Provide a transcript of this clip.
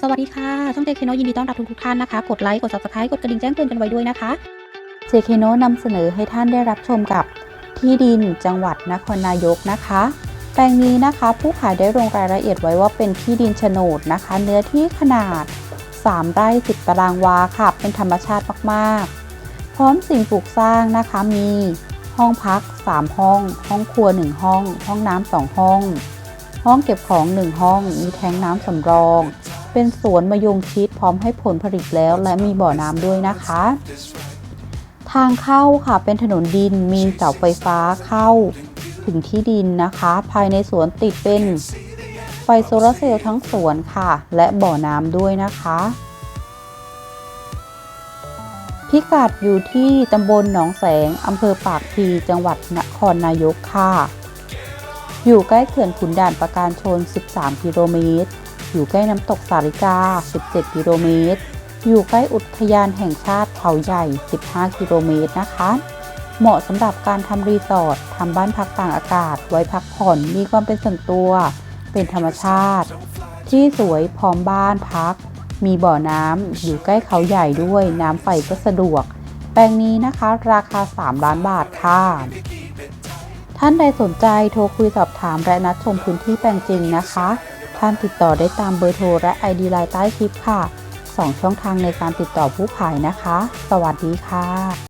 สวัสดีค่ะ ช่องเจคโนยินดีต้อนรับทุกๆท่านนะคะ กดไลค์ กด subscribe กดกระดิ่งแจ้งเตือนกันไว้ด้วยนะคะเจเคโนนำเสนอให้ท่านได้รับชมกับที่ดินจังหวัดนครนายกนะคะ แปลงนี้นะคะ ผู้ขายได้ลงรายละเอียดไว้ว่าเป็นที่ดินโฉนดนะคะ เนื้อที่ขนาด 3 ไร่10 ตารางวาค่ะ เป็นธรรมชาติมากๆ พร้อมสิ่งปลูกสร้างนะคะมีห้องพัก 3 ห้อง ห้องครัว 1 ห้อง ห้องน้ำ2ห้อง ห้องเก็บของ 1 ห้อง มีแทงน้ำสำรอง เป็นสวนมะยงชิดพร้อมให้ผลผลิตแล้วและมีบ่อน้ำด้วยนะคะ ทางเข้าค่ะเป็นถนนดินมีเสาไฟฟ้าเข้าถึงที่ดินนะคะ ภายในสวนติดเป็นไฟโซลาเซลล์ทั้งสวนค่ะ และบ่อน้ำด้วยนะคะ พิกัดอยู่ที่ตำบลหนองแสงอำเภอปากพีจังหวัดนครนายกค่ะ อยู่ใกล้เขื่อนขุนด่านประการชน 13 กิโลเมตร อยู่ใกล้น้ำตกสาริกา 17 กิโลเมตร อยู่ใกล้อุทยานแห่งชาติเขาใหญ่ 15 กิโลเมตรนะคะ เหมาะสำหรับการทำรีสอร์ททำบ้านพักต่างอากาศ ไว้พักผ่อนมีความเป็นส่วนตัว เป็นธรรมชาติ ที่สวยพร้อมบ้านพัก มีบ่อน้ำอยู่ใกล้เขาใหญ่ด้วยน้ำไฟก็สะดวก แปลงนี้นะคะ ราคา 3 ล้านบาทค่ะท่านใดสนใจโทรคุยสอบถามและนัดชมพื้นที่แปลงจริงนะคะ ท่านติดต่อได้ตามเบอร์โทรและ ID ไลน์ใต้คลิปค่ะ 2 ช่องทางในการติดต่อผู้ขายนะคะ สวัสดีค่ะ